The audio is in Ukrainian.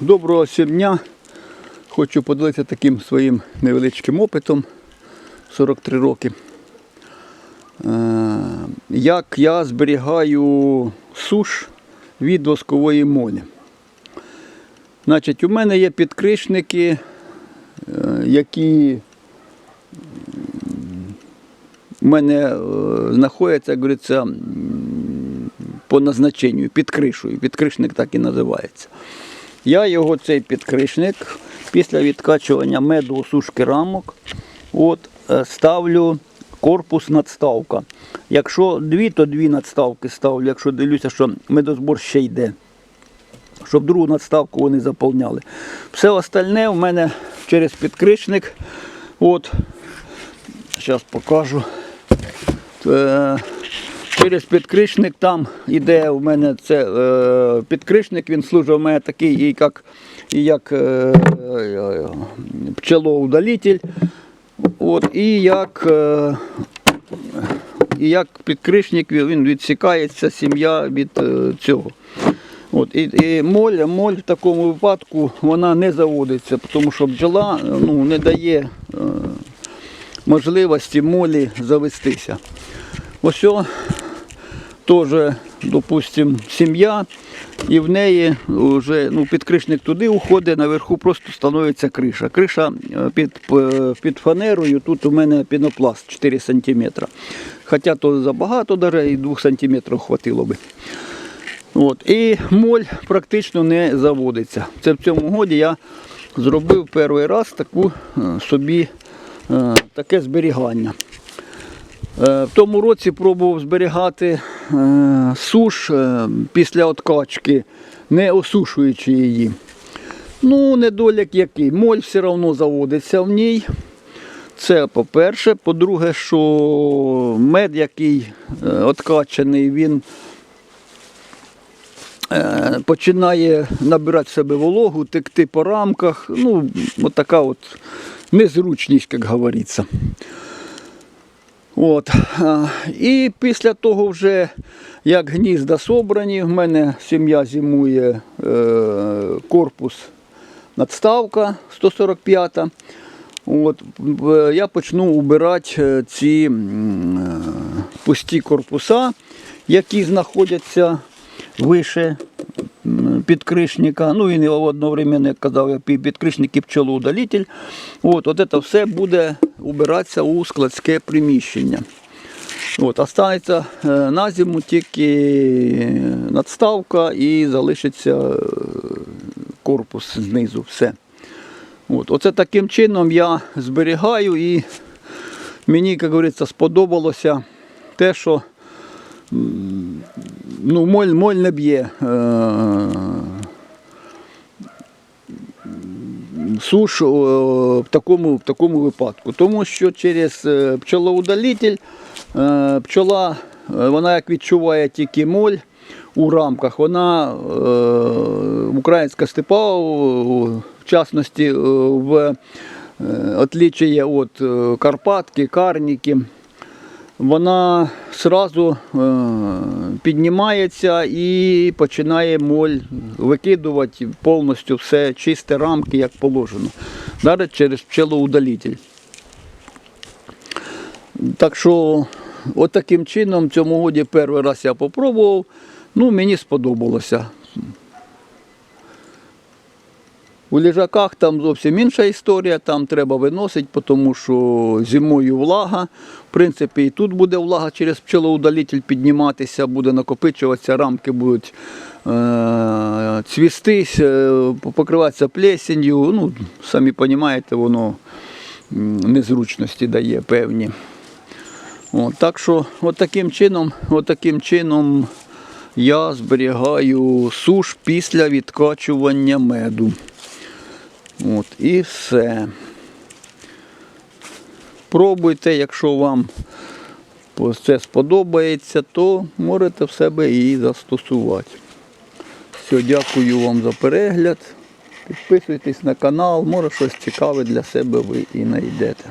Доброго всім дня. Хочу поділитися таким своїм невеличким опитом 43 роки. Е, Як я зберігаю суш від воскової молі. Значить, у мене є підкришники, е, які у мене е, знаходяться, як говориться, по назначенню, під кришею. Підкришник так і називається. Я його цей підкришник після відкачування меду сушки рамок от, е, ставлю корпус надставка. Якщо дві, то дві надставки ставлю, якщо дивлюся, що медозбор ще йде. Щоб другу надставку вони заповняли. Все остальне в мене через підкришник. От, зараз покажу. Е, Через підкришник там іде у мене це е, підкришник, він служить у мене такий, і як, і як е, пчелоудалитель, от, і як, е, і як підкришник він відсікається сім'я від е, цього. От, і, і моль, моль в такому випадку вона не заводиться, тому що бджола ну, не дає е, можливості молі завестися. Ось теж, допустим, сім'я, і в неї вже ну, підкришник туди уходить, наверху просто становиться криша. Криша е, під, під фанерою, тут у мене пінопласт 4 см. Хоча то забагато, навіть і 2 см хватило би. От. І моль практично не заводиться. Це в цьому годі я зробив перший раз таку е, собі е, таке зберігання. В тому році пробував зберігати суш е, після откачки, не осушуючи її. Ну, недолік який. Моль все одно заводиться в ній. Це по-перше. По-друге, що мед, який е, откачаний, він е, починає набирати в себе вологу, текти по рамках. Ну, от от незручність, як говориться. От. І після того, вже, як гнізда собрані, в мене сім'я зимує е, корпус надставка 145. От, я почну убирати е, ці е, пусті корпуса, які знаходяться вище підкришника. Ну, він його одновременно, як казав, підкришник і пчелоудалитель. От, от це все буде убиратися у складське приміщення. От, останеться е, на зиму тільки надставка і залишиться е, корпус знизу. Все. От, оце таким чином я зберігаю і мені, як говориться, сподобалося те, що ну, моль, моль не б'є. Е, суш в такому, в такому випадку. Тому що через е, пчелоудалитель е, пчола, е, вона як відчуває тільки моль у рамках, вона е, українська степа, в частності е, в е, отличие від е, Карпатки, Карніки, вона сразу е, піднімається і починає моль викидувати повністю все чисте рамки, як положено. Навіть через пчелоудалитель. Так що, от таким чином, цьому годі перший раз я попробував. Ну, мені сподобалося. У ліжаках там зовсім інша історія, там треба виносити, тому що зимою влага. В принципі, і тут буде влага через пчелоудалитель підніматися, буде накопичуватися, рамки будуть е- цвістись, е, покриватися плесенью. Ну, самі розумієте, воно незручності дає певні. От, так що, от чином, от таким чином я зберігаю суш після відкачування меду. От, і все. Пробуйте, якщо вам це сподобається, то можете в себе її застосувати. Все, дякую вам за перегляд. Підписуйтесь на канал, може щось цікаве для себе ви і знайдете.